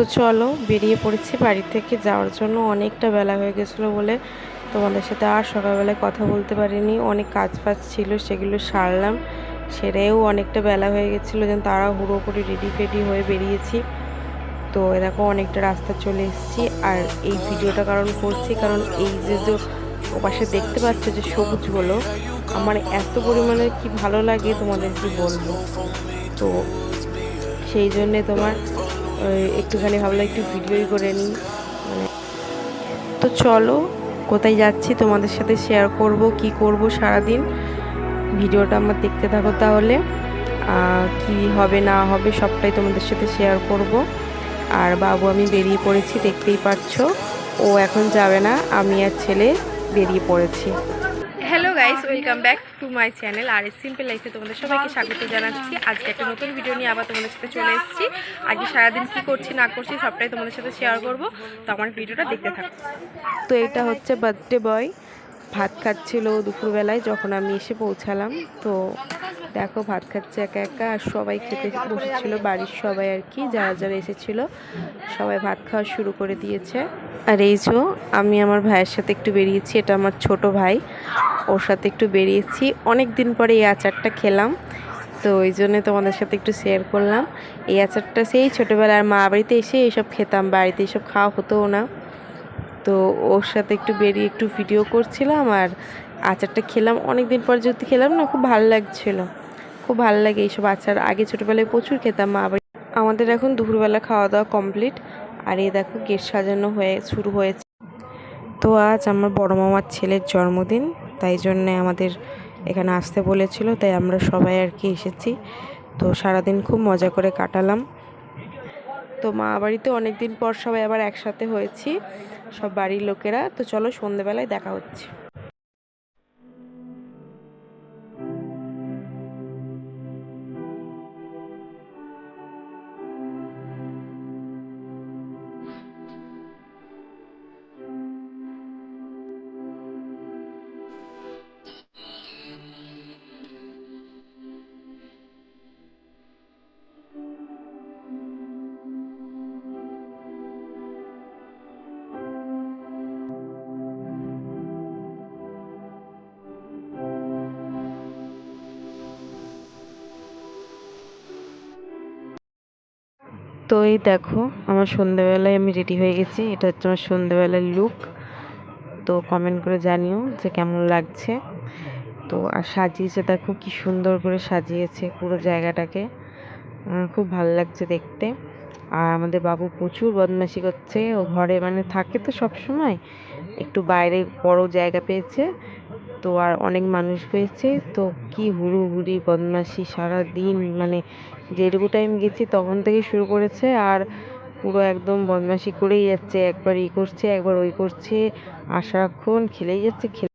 তো চলো, বেরিয়ে পড়েছি বাড়ি থেকে। যাওয়ার জন্য অনেকটা বেলা হয়ে গেছিল বলে তোমাদের সাথে আর সকালবেলায় কথা বলতে পারিনি। অনেক কাজ ফাজ ছিল, সেগুলো সারলাম। সেরেও অনেকটা বেলা হয়ে গেছিল, যেন তারা হুড়ো করে রেডি ফেডি হয়ে বেরিয়েছি। তো এ দেখো, অনেকটা রাস্তা চলে এসেছি। আর এই ভিডিওটা কারণ করছি, কারণ এই যে যে ওপাশে দেখতে পাচ্ছ যে সবুজগুলো, আমার এত পরিমাণে কি ভালো লাগে তোমাদের কি বলব? তো সেই জন্যে তোমার একটুখানি ভাবলাম একটু ভিডিওই করে নিই। মানে তো চলো, কোথায় যাচ্ছি, তোমাদের সাথে শেয়ার করব, কি করব সারাদিন। ভিডিওটা আমার দেখতে থাকো তাহলে। কি হবে, না হবে, সবটাই তোমাদের সাথে শেয়ার করব। আর বাবু, আমি বেরিয়ে পড়েছি, দেখতেই পাচ্ছো। ও এখন যাবে না, আমি আর ছেলে বেরিয়ে পড়েছি। Hello guys welcome back to my channel R simple লাইফে তোমাদের সবাইকে স্বাগত জানাচ্ছি। আজকে একটা নতুন ভিডিও নিয়ে আবার তোমাদের সাথে চলে এসেছি। আজকে সারাদিন কি করছি, না করছি, সবটাই তোমাদের সাথে শেয়ার করব। তো আমার ভিডিওটা দেখতে থাকো। তো এটা হচ্ছে বার্থডে বয় ভাত খাচ্ছিল দুপুরবেলায়, যখন আমি এসে পৌঁছালাম। তো দেখো, ভাত খাচ্ছে একা একা, আর সবাই খেতে বসেছিল, বাড়ির সবাই আর কি, যারা যারা এসেছিল, সবাই ভাত খাওয়া শুরু করে দিয়েছে। আর এই যে আমি আমার ভাইয়ের সাথে একটু বেরিয়েছি, এটা আমার ছোট ভাই, ওর সাথে একটু বেরিয়েছি। অনেক দিন পরে এই আচারটা খেলাম, তো ওই জন্য তোমাদের সাথে একটু শেয়ার করলাম। এই আচারটা সেই ছোটোবেলার মা বাড়িতে এসে এইসব খেতাম, বাড়িতে এইসব খাওয়া হতোও না। তো ওর সাথে একটু বেরিয়ে একটু ভিডিও করছিলাম আর আচারটা খেলাম। অনেক দিন পর যেহেতু খেলাম না, খুব ভালো লাগছিল। খুব ভালো লাগে এইসব আচার। আগে ছোটোবেলায় প্রচুর খেতাম, মা বাড়ি আমাদের এখন দুপুরবেলা খাওয়া দাওয়া কমপ্লিট আর এই দেখো, গেট সাজানো হয়ে শুরু হয়েছে। তো আজ আমার বড় মামার ছেলের জন্মদিন, তাই জন্যে আমাদের এখানে আসতে বলেছিল, তাই আমরা সবাই আর কি এসেছি। তো সারাদিন খুব মজা করে কাটালাম। তো মা বাড়িতে অনেক দিন পর সবাই আবার একসাথে হয়েছি, সব বাড়ির লোকেরা। তো চলো সন্ধেবেলায় দেখা হচ্ছে। তো এই দেখো, আমার সন্ধেবেলায় আমি রেডি হয়ে গেছি। এটা হচ্ছে আমার সন্ধেবেলার লুক তো কমেন্ট করে জানিও যে কেমন লাগছে। তো আর সাজিয়েছে, দেখো কি সুন্দর করে সাজিয়েছে পুরো জায়গাটাকে। খুব ভালো লাগছে দেখতে। আর আমাদের বাবু প্রচুর বদমাশি করছে। ও ঘরে মানে থাকে তো সব সময় একটু বাইরে বড় জায়গা পেয়েছে। তো আর অনেক মানুষ হয়েছে, তো কি হুড়োহুড়ি বদমাইশি সারাদিন মানে যেটুকু টাইম গেছি তখন থেকে শুরু করেছে আর পুরো একদম বদমাইশি করেই যাচ্ছে, একবার এই করছে, একবার ওই করছে আর সারাক্ষণ খেলেই যাচ্ছে, খেলে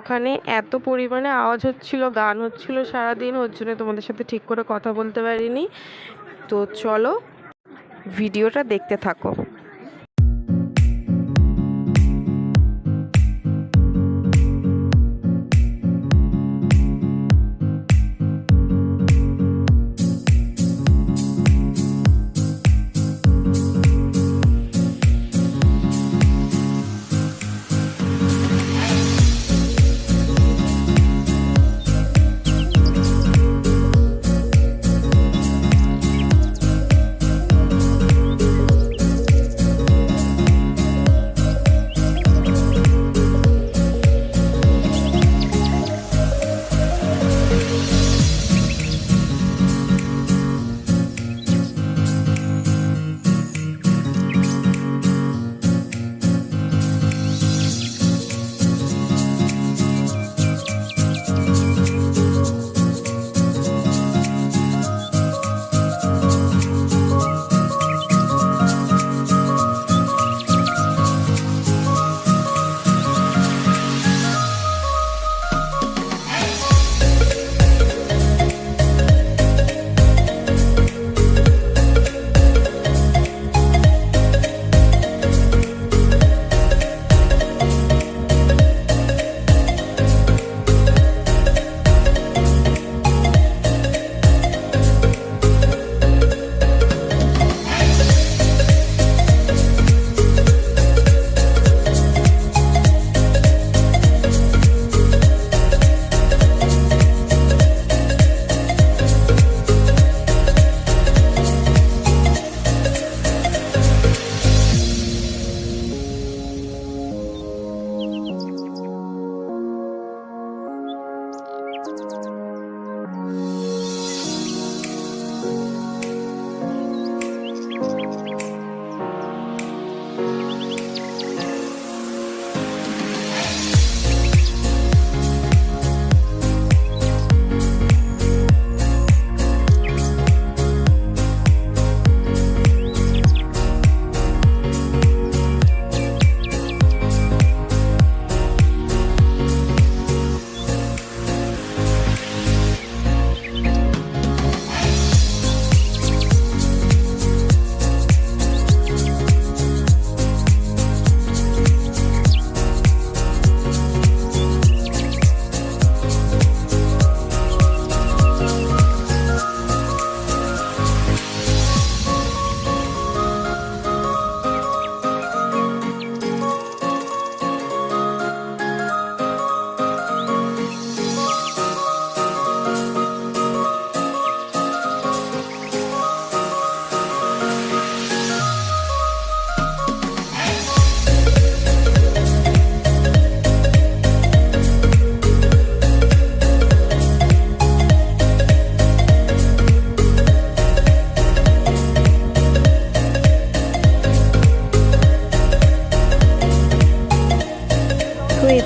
ওখানে এত পরিমাণে আওয়াজ হচ্ছিল, গান হচ্ছিল সারাদিন, ওর জন্য তোমাদের সাথে ঠিক করে কথা বলতে পারিনি। তো চলো, ভিডিওটা দেখতে থাকো।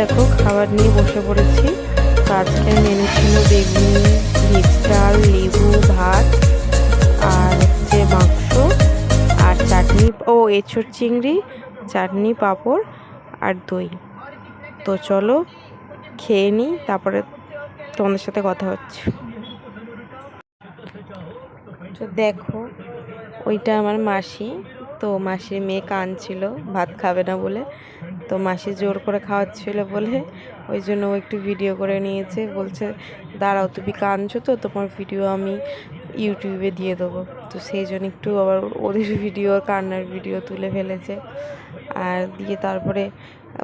দেখো, খাবার নিয়ে বসে পড়েছি। আজকের মেনু ছিল বেগুনি ভেজ ডাল, লেবু, ভাত, আর হচ্ছে মাংস, আর চাটনি, ও এঁচড় চিংড়ি, চাটনি, পাঁপড়, আর দই। তো চলো, খেয়ে নিই, তারপরে তোমাদের সাথে কথা হচ্ছে। তো দেখো, ওইটা আমার মাসি। তো মাসির মেয়ে কাঁদছিল, ভাত খাবে না বলে। তো মাসি জোর করে খাওয়াচ্ছিল বলে ওই জন্য ও একটু ভিডিও করে নিয়েছে। বলছে, দাঁড়াও, তুমি কাঁদছো তো, তোমার ভিডিও আমি ইউটিউবে দিয়ে দেবো। তো সেই জন্য একটু আবার ওদের ভিডিও কান্নার ভিডিও তুলে ফেলেছে। আর দিয়ে তারপরে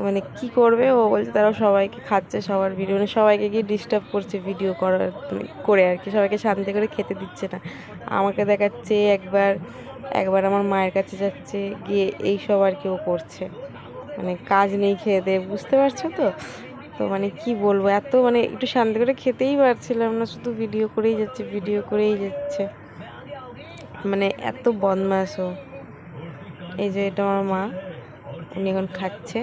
মানে কি করবে? ও বলছে তারা সবাইকে খাচ্ছে সবার ভিডিও মানে সবাইকে গিয়ে ডিস্টার্ব করছে ভিডিও করার মানে করে আর কি। সবাইকে শান্তি করে খেতে দিচ্ছে না। আমাকে দেখাচ্ছে একবার একবার আমার মায়ের কাছে যাচ্ছে, গিয়ে এই সব আর কি ও করছে। মানে কাজ নেই খেয়ে দে, বুঝতে পারছ তো? তো মানে কি বলব, এত মানে একটু শান্তি করে খেতেই পারছিলাম না, শুধু ভিডিও করেই যাচ্ছে ভিডিও করেই যাচ্ছে। মানে এত বদমাস ও এই যে এটা আমার মা, উনি এখন খাচ্ছে।